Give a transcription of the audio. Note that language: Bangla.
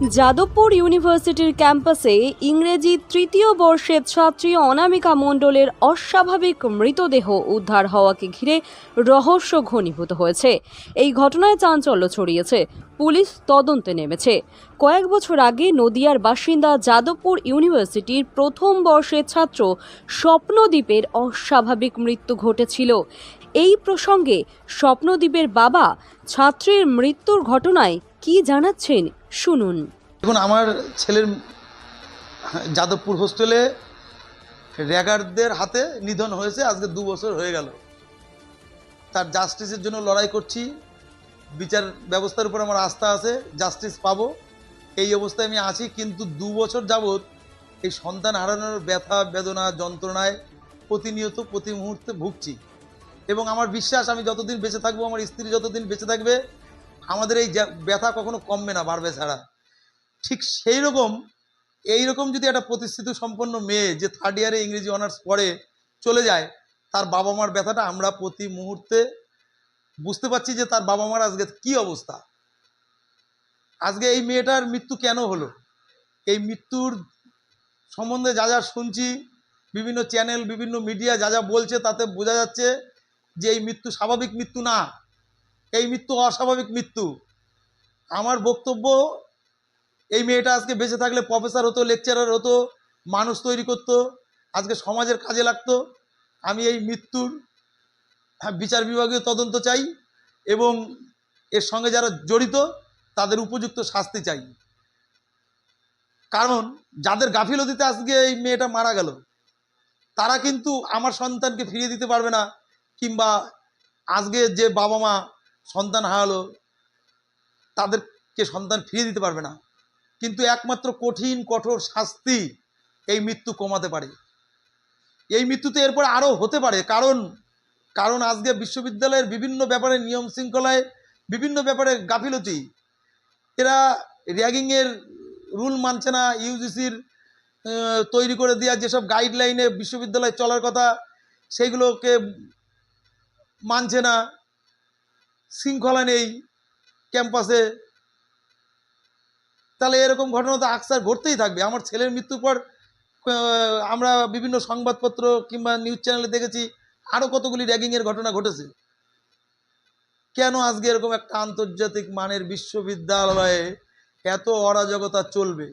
যাদবপুর ইউনিভার্সিটির ক্যাম্পাসে ইংরেজি তৃতীয় বর্ষের ছাত্রী অনামিকা মণ্ডলের অস্বাভাবিক মৃতদেহ উদ্ধার হওয়াকে ঘিরে রহস্য ঘনীভূত হয়েছে। এই ঘটনায় চাঞ্চল্য ছড়িয়েছে। পুলিশ তদন্তে নেমেছে। কয়েক বছর আগে নদিয়ার বাসিন্দা যাদবপুর ইউনিভার্সিটির প্রথম বর্ষের ছাত্র স্বপ্নদ্বীপের অস্বাভাবিক মৃত্যু ঘটেছিল। এই প্রসঙ্গে স্বপ্নদ্বীপের বাবা ছাত্রীর মৃত্যুর ঘটনায় কি জানাচ্ছেন শুনুন। দেখুন, আমার ছেলের যাদবপুর হোস্টেলে র্যাগারদের হাতে নিধন হয়েছে, আজকে দু বছর হয়ে গেল। তার জাস্টিসের জন্য লড়াই করছি, বিচার ব্যবস্থার উপর আমার আস্থা আছে, জাস্টিস পাবো, এই অবস্থায় আমি আছি, কিন্তু দু বছর যাবৎ এই সন্তান হারানোর ব্যথা, বেদনা, যন্ত্রণায় প্রতিনিয়ত প্রতি মুহূর্তে ভুগছি। এবং আমার বিশ্বাস, আমি যতদিন বেঁচে থাকব, আমার স্ত্রী যতদিন বেঁচে থাকবে আমাদের এই ব্যথা কখনো কমবে না, বাড়বে ছাড়া। ঠিক সেই রকম, এই রকম যদি একটা প্রতিষ্ঠিত সম্পন্ন মেয়ে যে থার্ড ইয়ারে ইংরেজি অনার্স পড়ে, চলে যায়, তার বাবা মার ব্যথাটা আমরা প্রতি মুহূর্তে বুঝতে পারছি যে তার বাবা মার আজকে কি অবস্থা। আজকে এই মেয়েটার মৃত্যু কেন হলো? এই মৃত্যুর সম্বন্ধে যা যা শুনছি, বিভিন্ন চ্যানেল বিভিন্ন মিডিয়া যা যা বলছে তাতে বোঝা যাচ্ছে যে এই মৃত্যু স্বাভাবিক মৃত্যু না। এই মৃত্যু অস্বাভাবিক মৃত্যু। আমার বক্তব্য এই মেয়েটা আজকে বেঁচে থাকলে প্রফেসর হতো লেকচারার হতো মানুষ তৈরি করত আজকে সমাজের কাজে লাগতো। আমি এই মৃত্যুর হ্যাঁ, বিচার বিভাগীয় তদন্ত চাই এবং এর সঙ্গে যারা জড়িত তাদের উপযুক্ত শাস্তি চাই। কারণ যাদের গাফিলতিতে আজকে এই মেয়েটা মারা গেল তারা কিন্তু আমার সন্তানকে ফিরিয়ে দিতে পারবে না কিংবা আজকে যে বাবা মা সন্তান হারালো, তাদেরকে সন্তান ফিরিয়ে দিতে পারবে না। কিন্তু একমাত্র কঠিন, কঠোর শাস্তি এই মৃত্যু কমাতে পারে। এই মৃত্যুতে এরপর আরও হতে পারে। কারণ কারণ আজকে বিশ্ববিদ্যালয়ের বিভিন্ন ব্যাপারে নিয়ম শৃঙ্খলায়, বিভিন্ন ব্যাপারে গাফিলতি। এরা র্যাগিংয়ের রুল মানছে না, ইউজিসির তৈরি করে দেওয়া যেসব গাইডলাইনে বিশ্ববিদ্যালয় চলার কথা, সেইগুলোকে মানছে না। শৃঙ্খলা নেই ক্যাম্পাসে। তাহলে এরকম ঘটনা তো আকসার ঘটতেই থাকবে। আমার ছেলের মৃত্যুর পর আমরা বিভিন্ন সংবাদপত্র কিংবা নিউজ চ্যানেলে দেখেছি আরও কতগুলি র্যাগিংয়ের ঘটনা ঘটেছে। কেন আজকে এরকম একটা আন্তর্জাতিক মানের বিশ্ববিদ্যালয়ে এত অরাজকতা চলবে?